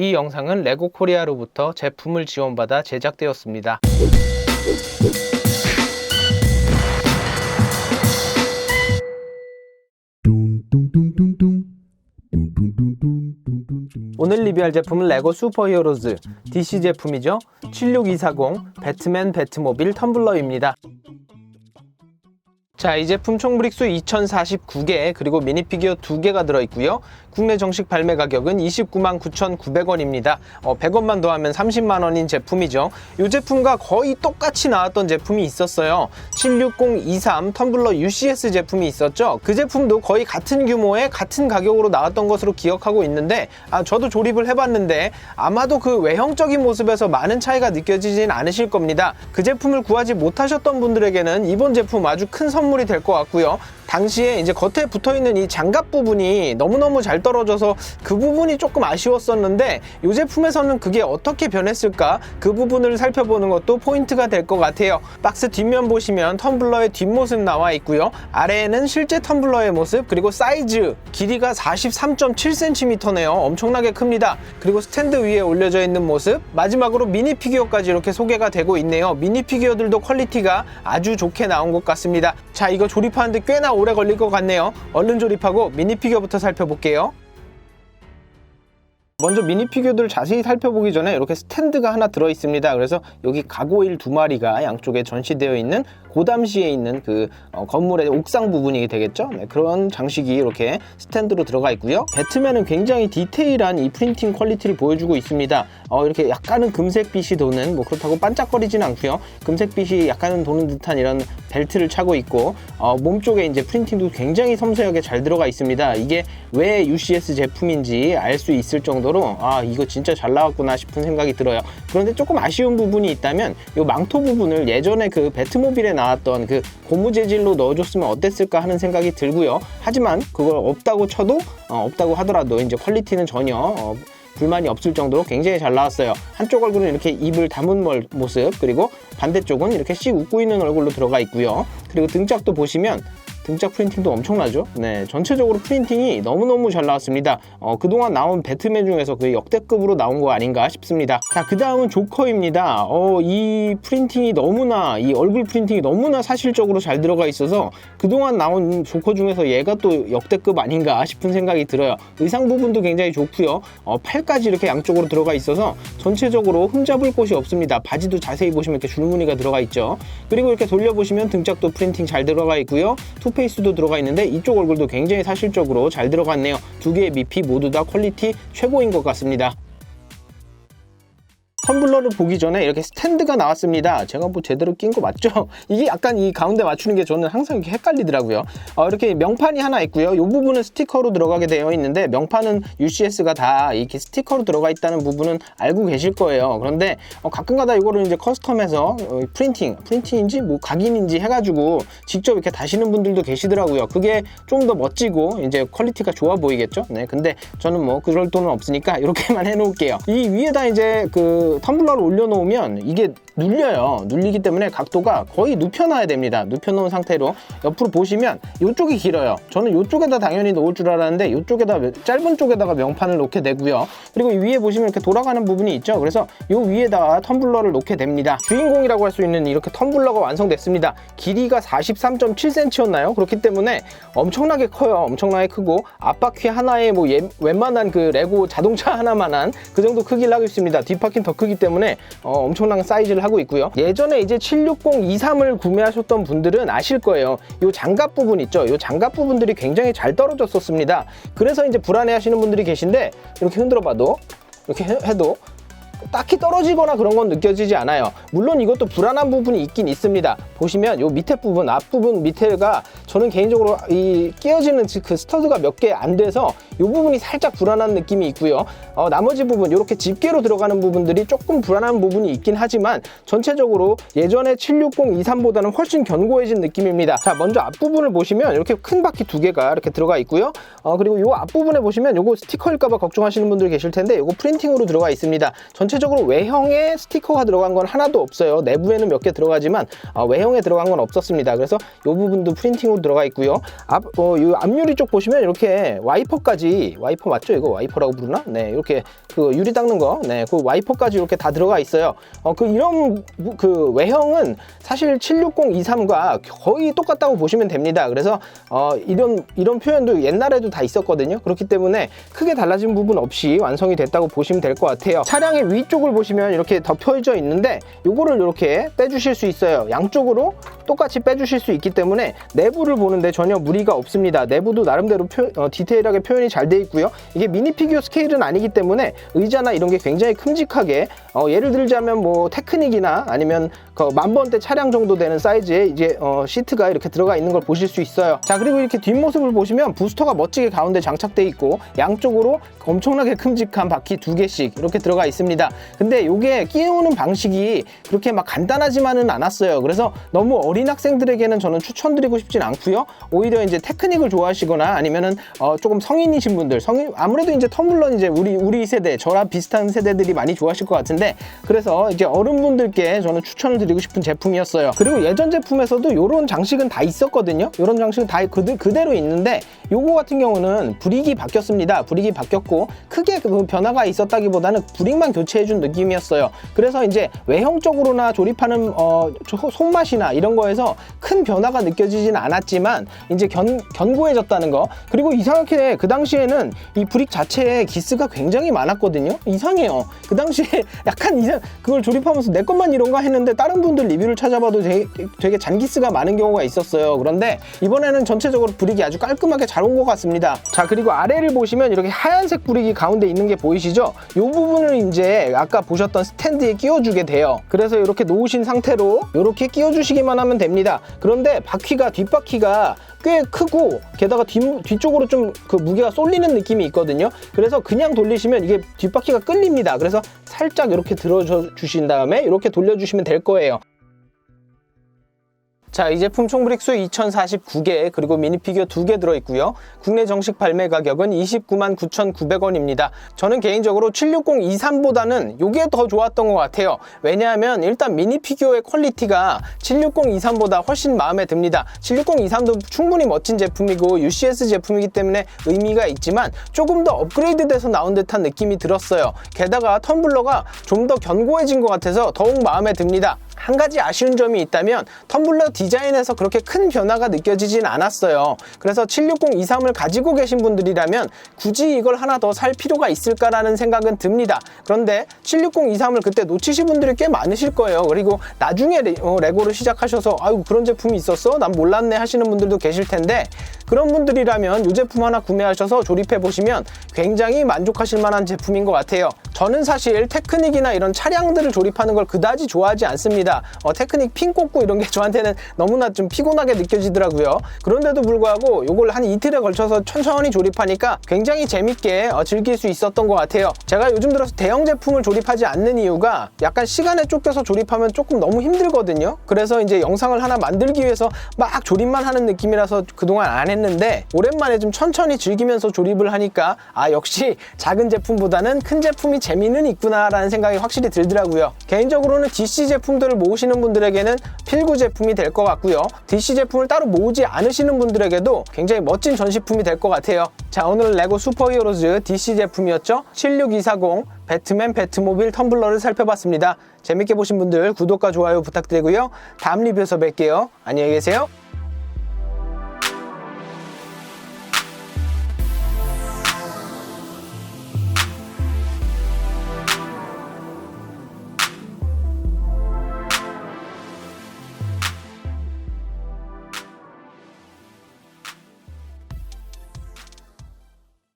이 영상은 레고 코리아로부터 제품을 지원받아 제작되었습니다. 오늘 리뷰할 제품은 레고 슈퍼히어로즈 DC 제품이죠. 76240 배트맨 배트모빌 텀블러입니다. 자, 이 제품 총 브릭수 2049개 그리고 미니피규어 2개가 들어있고요. 국내 정식 발매 가격은 29만 9,900원입니다. 어, 100원만 더하면 30만 원인 제품이죠. 이 제품과 거의 똑같이 나왔던 제품이 있었어요. 76023 텀블러 UCS 제품이 있었죠. 그 제품도 거의 같은 규모의 같은 가격으로 나왔던 것으로 기억하고 있는데 아, 저도 조립을 해봤는데 아마도 그 외형적인 모습에서 많은 차이가 느껴지진 않으실 겁니다. 그 제품을 구하지 못하셨던 분들에게는 이번 제품 아주 큰 선물이 될 것 같고요. 당시에 이제 겉에 붙어 있는 이 장갑 부분이 너무너무 잘 떨어져서 그 부분이 조금 아쉬웠었는데 이 제품에서는 그게 어떻게 변했을까 그 부분을 살펴보는 것도 포인트가 될 것 같아요. 박스 뒷면 보시면 텀블러의 뒷모습 나와 있고요. 아래에는 실제 텀블러의 모습 그리고 사이즈 길이가 43.7cm네요. 엄청나게 큽니다. 그리고 스탠드 위에 올려져 있는 모습 마지막으로 미니 피규어까지 이렇게 소개가 되고 있네요. 미니 피규어들도 퀄리티가 아주 좋게 나온 것 같습니다. 자 이거 조립하는데 꽤나 오래 걸릴 것 같네요. 얼른 조립하고 미니 피규어부터 살펴볼게요. 먼저 미니 피규어들을 자세히 살펴보기 전에 이렇게 스탠드가 하나 들어 있습니다. 그래서 여기 가고일 두 마리가 양쪽에 전시되어 있는 고담시에 있는 그 어, 건물의 옥상 부분이 되겠죠. 네, 그런 장식이 이렇게 스탠드로 들어가 있고요. 배트맨은 굉장히 디테일한 이 프린팅 퀄리티를 보여주고 있습니다. 어, 이렇게 약간은 금색빛이 도는 뭐 그렇다고 반짝거리진 않고요. 금색빛이 약간은 도는 듯한 이런 벨트를 차고 있고 어, 몸 쪽에 이제 프린팅도 굉장히 섬세하게 잘 들어가 있습니다. 이게 왜 UCS 제품인지 알 수 있을 정도로 아 이거 진짜 잘 나왔구나 싶은 생각이 들어요. 그런데 조금 아쉬운 부분이 있다면 이 망토 부분을 예전에 그 배트모빌에 나왔 던 그 고무 재질로 넣어줬으면 어땠을까 하는 생각이 들고요. 하지만 그걸 없다고 쳐도 어, 없다고 하더라도 이제 퀄리티는 전혀 어, 불만이 없을 정도로 굉장히 잘 나왔어요. 한쪽 얼굴은 이렇게 입을 다문 멀- 모습, 그리고 반대쪽은 이렇게 씩 웃고 있는 얼굴로 들어가 있고요. 그리고 등짝도 보시면 등짝 프린팅도 엄청나죠? 네, 전체적으로 프린팅이 너무너무 잘 나왔습니다. 어, 그동안 나온 배트맨 중에서 그 역대급으로 나온 거 아닌가 싶습니다. 자, 그 다음은 조커입니다. 어, 이 프린팅이 너무나, 이 얼굴 프린팅이 너무나 사실적으로 잘 들어가 있어서 그동안 나온 조커 중에서 얘가 또 역대급 아닌가 싶은 생각이 들어요. 의상 부분도 굉장히 좋고요. 어, 팔까지 이렇게 양쪽으로 들어가 있어서 전체적으로 흠잡을 곳이 없습니다. 바지도 자세히 보시면 이렇게 줄무늬가 들어가 있죠. 그리고 이렇게 돌려보시면 등짝도 프린팅 잘 들어가 있고요. 투 페이스도 들어가 있는데 이쪽 얼굴도 굉장히 사실적으로 잘 들어갔네요. 두 개의 미피 모두 다 퀄리티 최고인 것 같습니다. 텀블러를 보기 전에 이렇게 스탠드가 나왔습니다. 제가 뭐 제대로 낀 거 맞죠? 이게 약간 이 가운데 맞추는 게 저는 항상 이렇게 헷갈리더라고요. 어, 이렇게 명판이 하나 있고요. 이 부분은 스티커로 들어가게 되어 있는데 명판은 UCS가 다 이렇게 스티커로 들어가 있다는 부분은 알고 계실 거예요. 그런데 어, 가끔가다 이거를 이제 커스텀해서 어, 프린팅, 프린팅인지 뭐 각인인지 해가지고 직접 이렇게 다시는 분들도 계시더라고요. 그게 좀 더 멋지고 이제 퀄리티가 좋아 보이겠죠? 네, 근데 저는 뭐 그럴 돈은 없으니까 이렇게만 해놓을게요. 이 위에다 이제 그 텀블러를 올려놓으면 이게 눌려요. 눌리기 때문에 각도가 거의 눕혀놔야 됩니다. 눕혀놓은 상태로 옆으로 보시면 이쪽이 길어요. 저는 이쪽에다 당연히 놓을 줄 알았는데 이쪽에다 짧은 쪽에다가 명판을 놓게 되고요. 그리고 이 위에 보시면 이렇게 돌아가는 부분이 있죠. 그래서 이 위에다가 텀블러를 놓게 됩니다. 주인공이라고 할 수 있는 이렇게 텀블러가 완성됐습니다. 길이가 43.7cm였나요? 그렇기 때문에 엄청나게 커요. 엄청나게 크고 앞바퀴 하나에 뭐 예- 웬만한 그 레고 자동차 하나만한 그 정도 크기를 하고 있습니다. 뒷바퀴는 더 크기 때문에 어, 엄청난 사이즈를 하고 있고요. 예전에 이제 76023을 구매하셨던 분들은 아실 거예요. 이 장갑 부분 있죠. 이 장갑 부분들이 굉장히 잘 떨어졌었습니다. 그래서 이제 불안해 하시는 분들이 계신데 이렇게 흔들어 봐도 이렇게 해- 해도 딱히 떨어지거나 그런 건 느껴지지 않아요. 물론 이것도 불안한 부분이 있긴 있습니다. 보시면 요 밑에 부분, 앞부분 밑에가 저는 개인적으로 이 끼어지는 그 스터드가 몇 개 안 돼서 이 부분이 살짝 불안한 느낌이 있고요. 어, 나머지 부분 이렇게 집게로 들어가는 부분들이 조금 불안한 부분이 있긴 하지만 전체적으로 예전에 76023보다는 훨씬 견고해진 느낌입니다. 자, 먼저 앞부분을 보시면 이렇게 큰 바퀴 두 개가 이렇게 들어가 있고요. 어, 그리고 이 앞부분에 보시면 이거 스티커일까봐 걱정하시는 분들 계실 텐데 이거 프린팅으로 들어가 있습니다. 전 체적으로 외형에 스티커가 들어간 건 하나도 없어요. 내부에는 몇 개 들어가지만 어, 외형에 들어간 건 없었습니다. 그래서 이 부분도 프린팅으로 들어가 있고요. 앞, 어, 이 앞유리 쪽 보시면 이렇게 와이퍼까지 와이퍼 맞죠? 이거 와이퍼라고 부르나? 네, 이렇게 그 유리 닦는 거, 네, 그 와이퍼까지 이렇게 다 들어가 있어요. 어, 그 이런 무- 그 외형은 사실 760, 23과 거의 똑같다고 보시면 됩니다. 그래서 어, 이런 이런 표현도 옛날에도 다 있었거든요. 그렇기 때문에 크게 달라진 부분 없이 완성이 됐다고 보시면 될 것 같아요. 차량의 위 쪽을 보시면 이렇게 덮여져 있는데 요거를 이렇게 빼주실 수 있어요. 양쪽으로 똑같이 빼주실 수 있기 때문에 내부를 보는데 전혀 무리가 없습니다. 내부도 나름대로 표- 어, 디테일하게 표현이 잘 돼 있고요. 이게 미니 피규어 스케일은 아니기 때문에 의자나 이런 게 굉장히 큼직하게 어, 예를 들자면 뭐 테크닉이나 아니면 그 만번대 차량 정도 되는 사이즈의 이제 어, 시트가 이렇게 들어가 있는 걸 보실 수 있어요. 자 그리고 이렇게 뒷모습을 보시면 부스터가 멋지게 가운데 장착돼 있고 양쪽으로 엄청나게 큼직한 바퀴 두 개씩 이렇게 들어가 있습니다. 근데 이게 끼우는 방식이 그렇게 막 간단하지만은 않았어요. 그래서 너무 어린 학생들에게는 저는 추천드리고 싶진 않고요. 오히려 이제 테크닉을 좋아하시거나 아니면은 어, 조금 성인이신 분들, 성인 아무래도 이제 텀블러는 이제 우리 우리 세대 저랑 비슷한 세대들이 많이 좋아하실 것 같은데 그래서 이제 어른분들께 저는 추천을 드리고 싶은 제품이었어요. 그리고 예전 제품에서도 이런 장식은 다 있었거든요. 이런 장식은 다 그대, 그대로 있는데 요거 같은 경우는 브릭이 바뀌었습니다. 브릭이 바뀌었고 크게 그 변화가 있었다기보다는 브릭만 교체해준 느낌이었어요. 그래서 이제 외형적으로나 조립하는 어, 조- 손맛이나 이런 거에 서 큰 변화가 느껴지진 않았지만 이제 견, 견고해졌다는 거 그리고 이상하게 그 당시에는 이 브릭 자체에 기스가 굉장히 많았거든요. 이상해요. 그 당시에 약간 이상 그걸 조립하면서 내 것만 이런가 했는데 다른 분들 리뷰를 찾아봐도 되게, 되게 잔기스가 많은 경우가 있었어요. 그런데 이번에는 전체적으로 브릭이 아주 깔끔하게 잘 온 것 같습니다. 자 그리고 아래를 보시면 이렇게 하얀색 브릭이 가운데 있는 게 보이시죠? 이 부분을 이제 아까 보셨던 스탠드에 끼워주게 돼요. 그래서 이렇게 놓으신 상태로 이렇게 끼워주시기만 하면 됩니다. 그런데 바퀴가 뒷바퀴가 꽤 크고 게다가 뒤, 뒤쪽으로 좀 그 무게가 쏠리는 느낌이 있거든요. 그래서 그냥 돌리시면 이게 뒷바퀴가 끌립니다. 그래서 살짝 이렇게 들어줘 주신 다음에 이렇게 돌려주시면 될 거예요. 자, 이 제품 총 브릭수 2049개, 그리고 미니피규어 2개 들어있고요. 국내 정식 발매 가격은 29만 9,900원입니다. 저는 개인적으로 760 23보다는 이게 더 좋았던 것 같아요. 왜냐하면 일단 미니피규어의 퀄리티가 760 23보다 훨씬 마음에 듭니다. 760 23도 충분히 멋진 제품이고 UCS 제품이기 때문에 의미가 있지만 조금 더 업그레이드 돼서 나온 듯한 느낌이 들었어요. 게다가 텀블러가 좀 더 견고해진 것 같아서 더욱 마음에 듭니다. 한 가지 아쉬운 점이 있다면 텀블러 디자인에서 그렇게 큰 변화가 느껴지진 않았어요. 그래서 760 23을 가지고 계신 분들이라면 굳이 이걸 하나 더 살 필요가 있을까라는 생각은 듭니다. 그런데 760 23을 그때 놓치신 분들이 꽤 많으실 거예요. 그리고 나중에 레, 어, 레고를 시작하셔서 아유 그런 제품이 있었어? 난 몰랐네 하시는 분들도 계실 텐데 그런 분들이라면 이 제품 하나 구매하셔서 조립해 보시면 굉장히 만족하실 만한 제품인 것 같아요. 저는 사실 테크닉이나 이런 차량들을 조립하는 걸 그다지 좋아하지 않습니다. 어, 테크닉 핀 꽂고 이런 게 저한테는 너무나 좀 피곤하게 느껴지더라고요. 그런데도 불구하고 이걸 한 이틀에 걸쳐서 천천히 조립하니까 굉장히 재밌게 어, 즐길 수 있었던 것 같아요. 제가 요즘 들어서 대형 제품을 조립하지 않는 이유가 약간 시간에 쫓겨서 조립하면 조금 너무 힘들거든요. 그래서 이제 영상을 하나 만들기 위해서 막 조립만 하는 느낌이라서 그동안 안 했는데 오랜만에 좀 천천히 즐기면서 조립을 하니까 아 역시 작은 제품보다는 큰 제품이 재미는 있구나라는 생각이 확실히 들더라고요. 개인적으로는 DC 제품들을 모으시는 분들에게는 필구 제품이 될 것 같고요. DC 제품을 따로 모으지 않으시는 분들에게도 굉장히 멋진 전시품이 될 것 같아요. 자 오늘은 레고 슈퍼히어로즈 DC 제품이었죠. 76240 배트맨 배트모빌 텀블러를 살펴봤습니다. 재밌게 보신 분들 구독과 좋아요 부탁드리고요. 다음 리뷰에서 뵐게요. 안녕히 계세요.